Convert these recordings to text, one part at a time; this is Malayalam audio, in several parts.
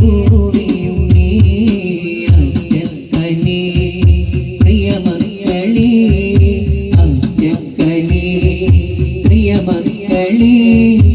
പൂവിയും നീ അഞ്ചക്കനി. പ്രിയമക്കളി അഞ്ചക്കനി. പ്രിയമക്കളി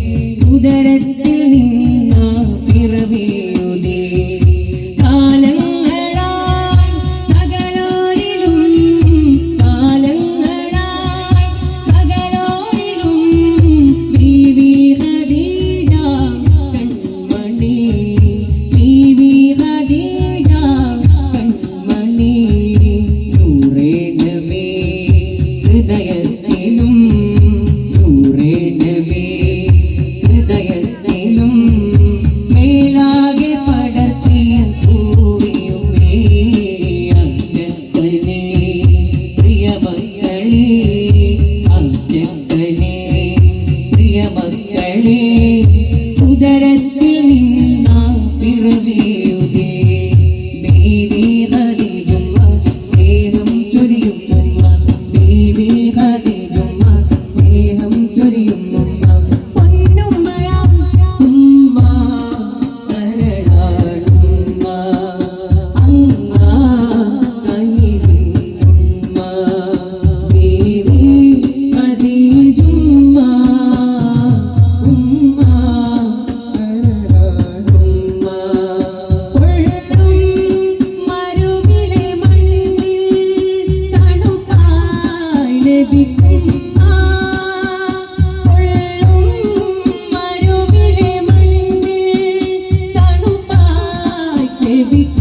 ഉദരത്തിൽ you beat.